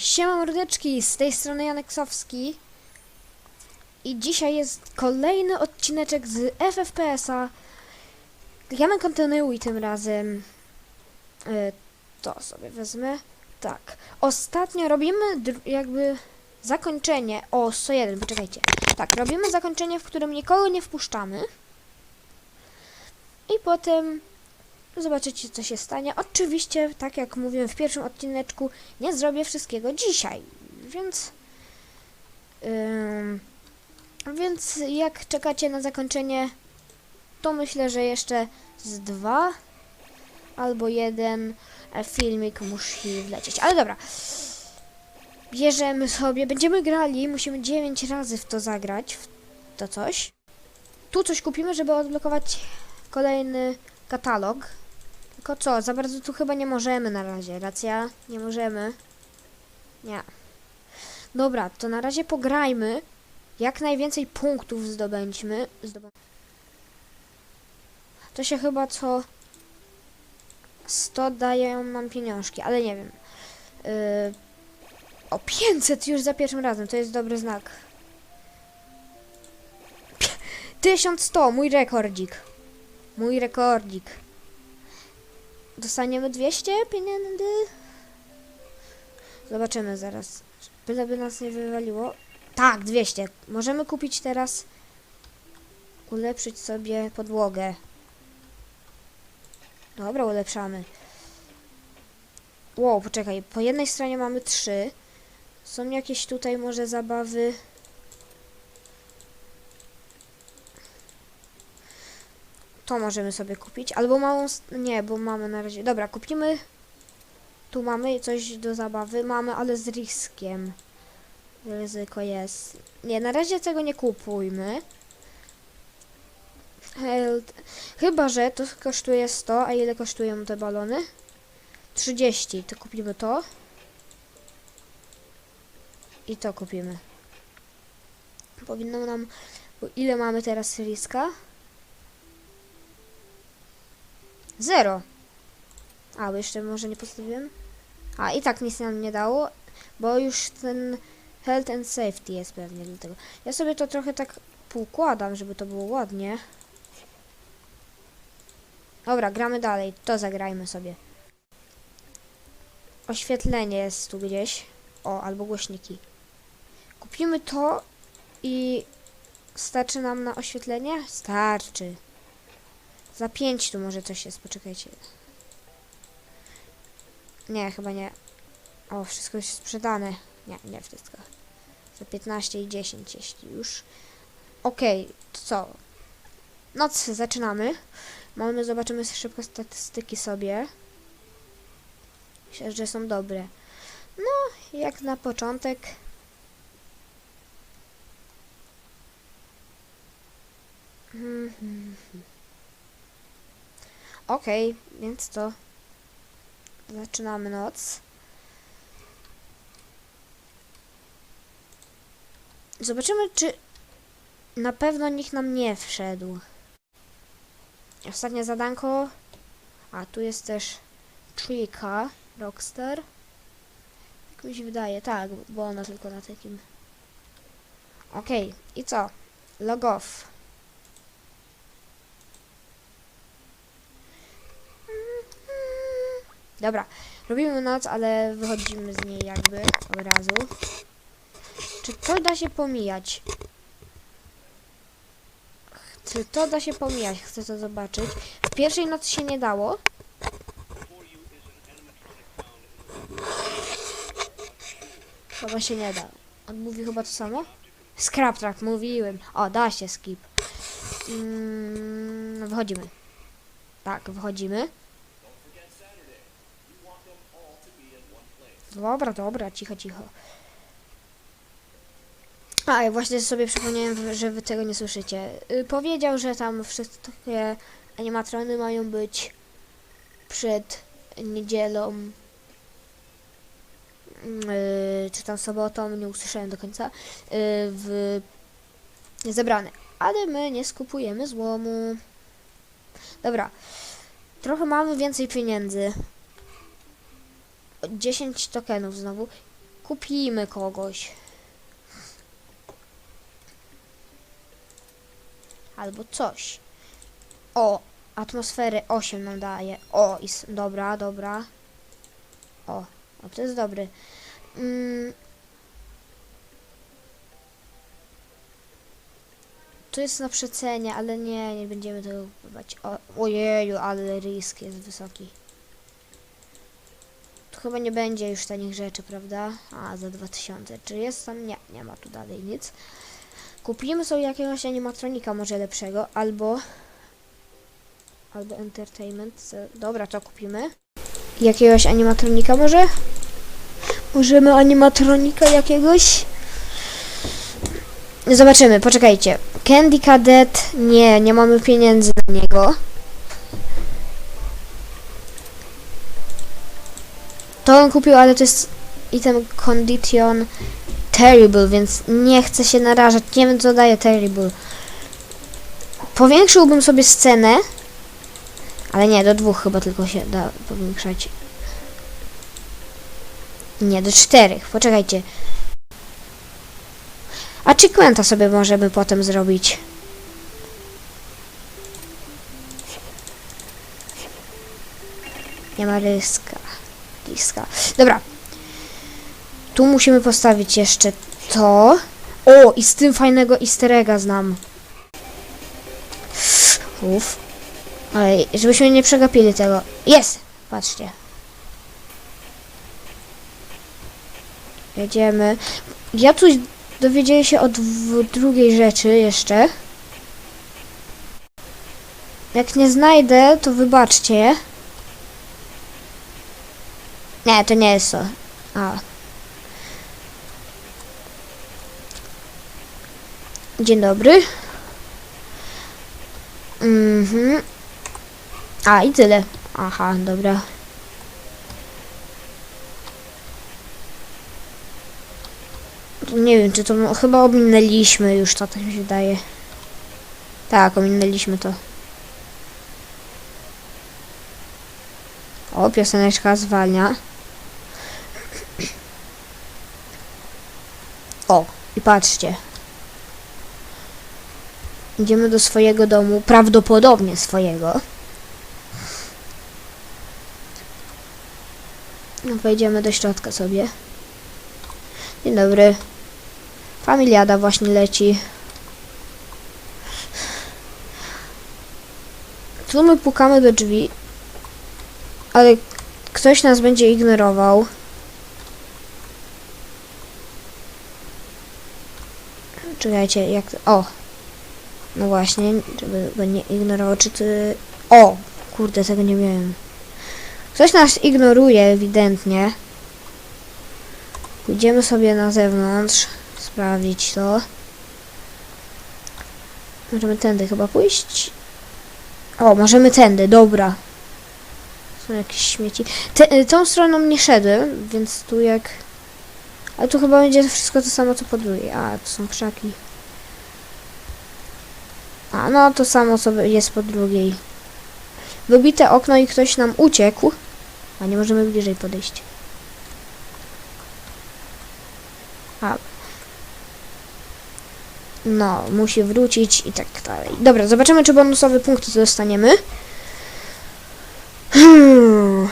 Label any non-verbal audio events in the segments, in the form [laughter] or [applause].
Siema mordeczki, z tej strony Janek Sowski i dzisiaj jest kolejny odcineczek z FFPS-a. Janek kontynuuj tym razem. E, to sobie wezmę. Tak. Ostatnio robimy jakby zakończenie. O, 101, poczekajcie. Tak, robimy zakończenie, w którym nikogo nie wpuszczamy. I potem zobaczycie, co się stanie. Oczywiście, tak jak mówiłem w pierwszym odcineczku, nie zrobię wszystkiego dzisiaj, więc. więc jak czekacie na zakończenie, to myślę, że jeszcze z dwa albo jeden filmik musi wlecieć. Ale dobra. Bierzemy sobie, będziemy grali, musimy 9 razy w to zagrać, w to coś. Tu coś kupimy, żeby odblokować kolejny katalog. Tylko co, za bardzo tu chyba nie możemy na razie, racja? Nie możemy. Nie. Dobra, to na razie pograjmy. Jak najwięcej punktów zdobędźmy. Zdobę... To się chyba co 100 dają nam pieniążki, ale nie wiem. Yy... O 500 już za pierwszym razem, to jest dobry znak. Pie- 1100, mój rekordzik. Mój rekordzik. Dostaniemy 200 pieniędzy? Zobaczymy zaraz. Byleby nas nie wywaliło. Tak, 200. Możemy kupić teraz. Ulepszyć sobie podłogę. Dobra, ulepszamy. Wow, poczekaj. Po jednej stronie mamy 3. Są jakieś tutaj może zabawy. To możemy sobie kupić. Albo małą. Nie, bo mamy na razie. Dobra, kupimy. Tu mamy coś do zabawy. Mamy, ale z riskiem. Ryzyko jest. Nie, na razie tego nie kupujmy. Chyba, że to kosztuje 100. A ile kosztują te balony? 30. To kupimy to. I to kupimy. Powinno nam. Ile mamy teraz riska? Zero. A, bo jeszcze może nie postawiłem. A, i tak nic nam nie dało, bo już ten health and safety jest pewnie do tego. Ja sobie to trochę tak poukładam, żeby to było ładnie. Dobra, gramy dalej. To zagrajmy sobie. Oświetlenie jest tu gdzieś. O, albo głośniki. Kupimy to i starczy nam na oświetlenie? Starczy. Za 5 tu może coś jest, poczekajcie. Nie, chyba nie. O, wszystko jest sprzedane. Nie, nie wszystko. Za 15 i 10, jeśli już. Okej, to co? Noc, zaczynamy. Mamy, zobaczymy szybko statystyki sobie. Myślę, że są dobre. No, jak na początek. Mhm. Okej, więc to zaczynamy noc. Zobaczymy, czy na pewno nikt nam nie wszedł. Ostatnie zadanko. A, tu jest też Trika Rockstar. Jak mi się wydaje, tak, bo ona tylko na takim. Okej, i co? Log off. Dobra, robimy noc, ale wychodzimy z niej jakby od razu. Czy to da się pomijać? Czy to da się pomijać? Chcę to zobaczyć. W pierwszej nocy się nie dało. Chyba się nie da. On mówi chyba to samo? Scrap track, mówiłem. O, da się skip. Mm, wychodzimy. Tak, wychodzimy. Dobra, dobra, cicho, cicho. A, ja właśnie sobie przypomniałem, że wy tego nie słyszycie. Y, powiedział, że tam wszystkie animatrony mają być przed niedzielą, y, czy tam sobotą, nie usłyszałem do końca, y, w zebrane. Ale my nie skupujemy złomu. Dobra, trochę mamy więcej pieniędzy. 10 tokenów znowu. Kupimy kogoś. Albo coś. O, atmosfery 8 nam daje. O, is, dobra, dobra. O, o, to jest dobry. Mm. To jest na przecenie, ale nie, nie będziemy tego kupować. Ojeju, ale risk jest wysoki. Chyba nie będzie już tanich rzeczy, prawda? A, za 2000. Czy jest tam? Nie, nie ma tu dalej nic. Kupimy sobie jakiegoś animatronika może lepszego, albo... Albo entertainment. Dobra, to kupimy. Jakiegoś animatronika może? Możemy animatronika jakiegoś? Zobaczymy, poczekajcie. Candy Cadet, nie, nie mamy pieniędzy na niego. To on kupił, ale to jest item condition terrible, więc nie chcę się narażać. Nie wiem, co daje terrible. Powiększyłbym sobie scenę, ale nie, do dwóch chyba tylko się da powiększać. Nie, do czterech. Poczekajcie. Achievementa sobie możemy potem zrobić. Nie ma ryska. Dobra. Tu musimy postawić jeszcze to. O, i z tym fajnego easter egga znam. Uff. Ej, żebyśmy nie przegapili tego. Jest! Patrzcie. Jedziemy. Ja coś dowiedziałem się o drugiej rzeczy jeszcze. Jak nie znajdę, to wybaczcie. Nie, to nie jest to. A. Dzień dobry. Mhm. A, i tyle. Aha, dobra. Nie wiem, czy to mo- chyba ominęliśmy już, to tak mi się daje. Tak, ominęliśmy to. O, pioseneczka zwalnia. O, i patrzcie. Idziemy do swojego domu, prawdopodobnie swojego. No, wejdziemy do środka sobie. Dzień dobry. Familiada właśnie leci. Tu my pukamy do drzwi, ale ktoś nas będzie ignorował. Czekajcie, jak... O! No właśnie, żeby go nie ignorował, czy ty... O! Kurde, tego nie miałem. Ktoś nas ignoruje ewidentnie. Pójdziemy sobie na zewnątrz, sprawdzić to. Możemy tędy chyba pójść. O, możemy tędy, dobra. Są jakieś śmieci. Y, tą stroną nie szedłem, więc tu jak... Ale tu chyba będzie wszystko to samo co po drugiej. A, to są krzaki. A, no to samo co jest po drugiej. Wybite okno i ktoś nam uciekł. A nie możemy bliżej podejść. A. No, musi wrócić i tak dalej. Dobra, zobaczymy, czy bonusowe punkty dostaniemy. Hmm.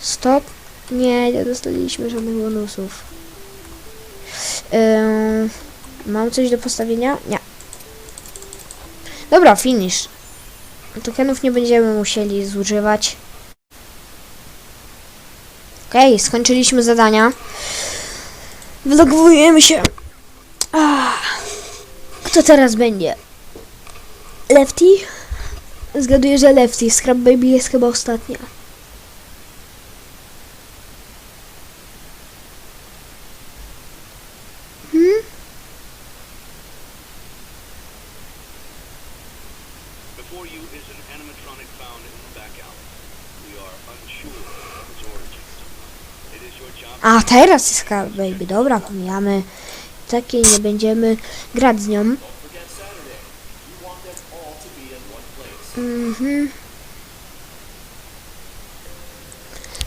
Stop. Nie, nie dostaliśmy żadnych bonusów. Ym, mam coś do postawienia? Nie. Dobra, finish. Tokenów nie będziemy musieli zużywać. Okej, skończyliśmy zadania. Wylogowujemy się. Ah. Kto teraz będzie? Lefty? Zgaduję, że Lefty. Scrap Baby jest chyba ostatnia. A, teraz jest Scrap Baby. Dobra, pomijamy. Takiej nie będziemy grać z nią. Mhm.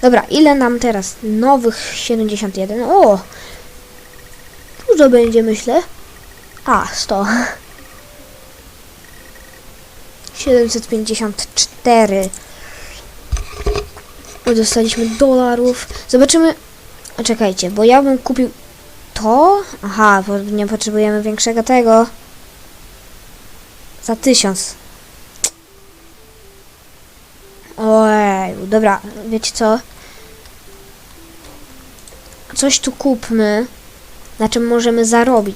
Dobra, ile nam teraz? Nowych 71. O! Dużo będzie, myślę. A, 100. 754. [laughs] Dostaliśmy dolarów. Zobaczymy. Czekajcie, bo ja bym kupił to. Aha, bo nie potrzebujemy większego tego. Za tysiąc. Ojej, dobra, wiecie co? Coś tu kupmy, na czym możemy zarobić.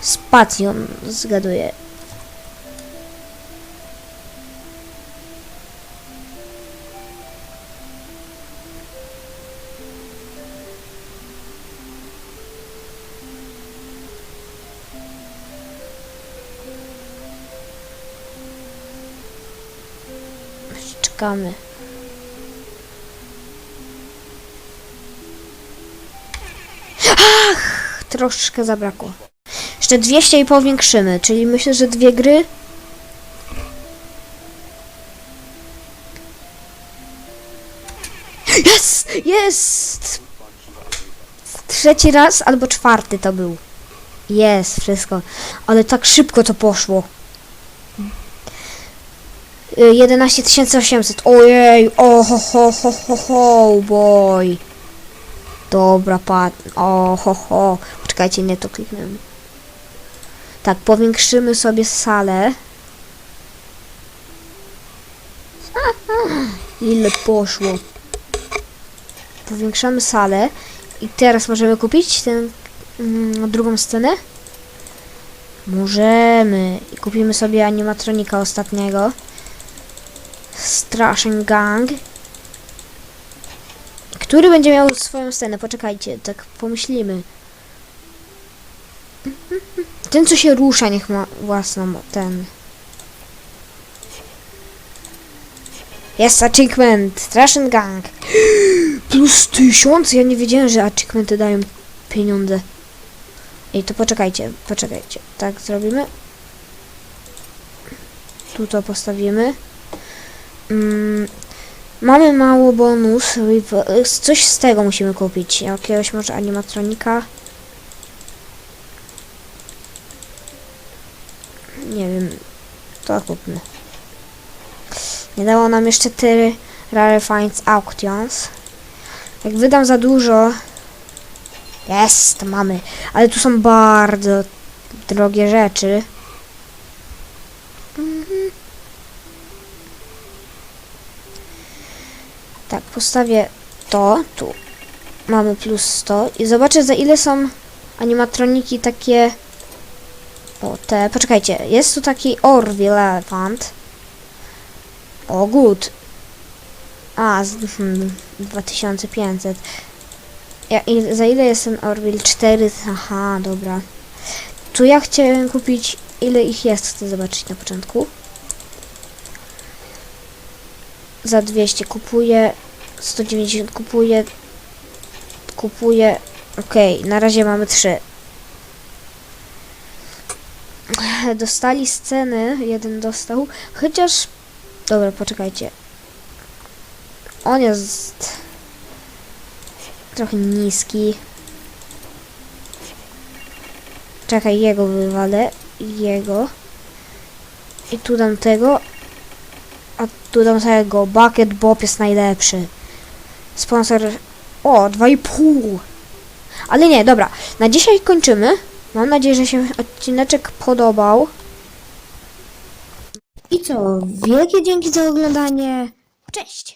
Spacjon, zgaduję. Czekamy. Ach, troszkę zabrakło. Jeszcze 200 i powiększymy, czyli myślę, że dwie gry. Jest! Jest! Trzeci raz albo czwarty to był. Jest, wszystko. Ale tak szybko to poszło. Y, 11 800. Ojej, o ho ho ho ho boy. Dobra, pat. O ho ho. Poczekajcie, nie to kliknąłem. Tak, powiększymy sobie salę. [laughs] Ile poszło? Powiększamy salę. I teraz możemy kupić ten mm, drugą scenę? Możemy. I kupimy sobie animatronika ostatniego. Straszny Gang. Który będzie miał swoją scenę? Poczekajcie, tak pomyślimy. Ten, co się rusza, niech ma własną ten. Jest achievement! Straszny Gang! [gasps] Plus tysiąc? Ja nie wiedziałem, że achievementy dają pieniądze. Ej, to poczekajcie, poczekajcie. Tak zrobimy. Tu to postawimy. Mm, mamy mało bonus. Coś z tego musimy kupić. Jakiegoś może animatronika. Nie wiem. To kupmy. Nie dało nam jeszcze tyle Rare Finds Auctions. Jak wydam za dużo... Jest, mamy. Ale tu są bardzo drogie rzeczy. Mhm. Tak, postawię to tu. Mamy plus 100 i zobaczę za ile są animatroniki takie o te, poczekajcie, jest tu taki Orville Elephant o good. A, z, hmm, 2500 ja, i, za ile jest ten Orville? 4, aha, dobra. Tu ja chciałem kupić ile ich jest, chcę zobaczyć na początku. Za 200 kupuję 190 kupuję kupuję okej, na razie mamy 3 [laughs] dostali sceny jeden dostał chociaż dobra, poczekajcie on jest trochę niski czekaj, jego wywalę jego i tu dam tego a tu dam tego. Bucket Bob jest najlepszy. Sponsor. O, 2,5. Ale nie, dobra. Na dzisiaj kończymy. Mam nadzieję, że się odcineczek podobał. I co? Wielkie dzięki za oglądanie. Cześć!